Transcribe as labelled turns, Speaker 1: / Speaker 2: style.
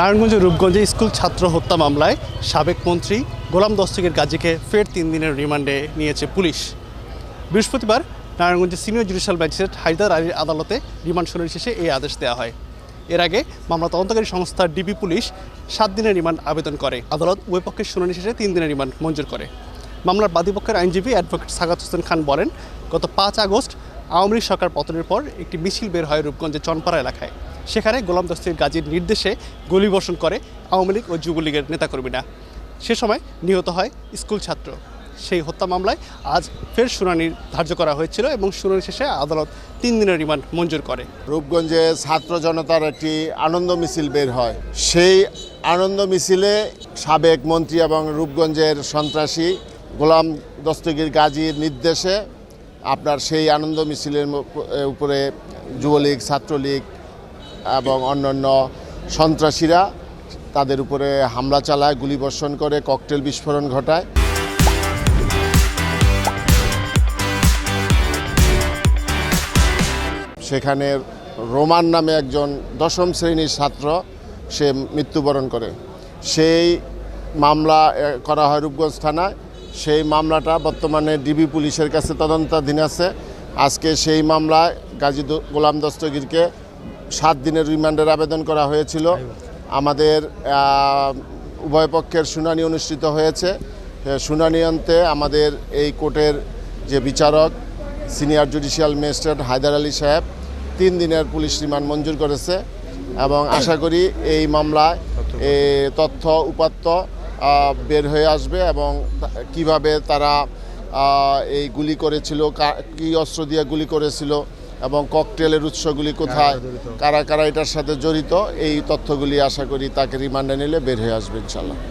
Speaker 1: Narayanganj রূপগঞ্জে school ছাত্র হত্যা মামলায় সাবেক মন্ত্রী গোলাম দস্তকের গাজীকে ফের তিন দিনের রিমান্ডে নিয়েছে পুলিশ বৃহস্পতিবার নারায়ণগঞ্জের সিনিয়র জুডিশিয়াল ম্যাজিস্ট্রেট হায়দার আলীর আদালতে রিমান্ড শুনানি শেষে এই আদেশ দেওয়া হয় এর আগে মামলা তদন্তকারী সংস্থা ডিবি পুলিশ সাত দিনের রিমান্ড আবেদন করে আদালত উভয়পক্ষের শুনানি শেষে তিন দিনের রিমান্ড মঞ্জুর করে মামলার বাদীপক্ষের আইনজীবী অ্যাডভোকেট সাগাত হোসেন খান বলেন গত পাঁচ আগস্ট আওয়ামী লীগ সরকার পতনের পর একটি মিছিল বের হয় রূপগঞ্জের চনপাড়া এলাকায় সেখানে গোলাম দস্তির গাজীর নির্দেশে গুলিবর্ষণ করে আওয়ামী লীগ ও যুবলীগের নেতাকর্মীরা সে সময় নিহত হয় স্কুল ছাত্র সেই হত্যা মামলায় আজ ফের শুনানির ধার্য করা হয়েছিল এবং শুনানি শেষে আদালত তিন দিনের রিমান্ড মঞ্জুর করে
Speaker 2: রূপগঞ্জে ছাত্র জনতার একটি আনন্দ মিছিল বের হয় সেই আনন্দ মিছিলে সাবেক মন্ত্রী এবং রূপগঞ্জের সন্ত্রাসী গোলাম দস্তগীর গাজীর নির্দেশে আপনার সেই আনন্দ মিছিলের উপরে যুবলীগ ছাত্রলীগ এবং অন্যান্য সন্ত্রাসীরা তাদের উপরে হামলা চালায় গুলিবর্ষণ করে ককটেল বিস্ফোরণ ঘটায় সেখানে রোমান নামে একজন দশম শ্রেণীর ছাত্র সে মৃত্যুবরণ করে সেই মামলা করা হয় রূপগঞ্জ থানায় সেই মামলাটা বর্তমানে ডিবি পুলিশের কাছে তদন্তাধীন আছে আজকে সেই মামলায় গাজী গোলাম দস্তগীরকে সাত দিনের রিমান্ডের আবেদন করা হয়েছিল আমাদের উভয় পক্ষের শুনানি অনুষ্ঠিত হয়েছে শুনানি অন্তে আমাদের এই কোর্টের যে বিচারক senior judicial magistrate Haider Ali সাহেব তিন দিনের পুলিশ রিমান্ড মঞ্জুর করেছে এবং আশা করি এই মামলায় তথ্য উপাত্ত বের হয়ে আসবে এবং কিভাবে তারা এই গুলি করেছিল কি অস্ত্র দিয়ে গুলি করেছিল এবং ককটেলের উৎসগুলি হ্যাঁ, কোথায় কারা কারা এটার সাথে জড়িত এই তথ্যগুলি আশা করি তাকে রিমান্ডে নিলে বের হয়ে আসবে ইনশাল্লাহ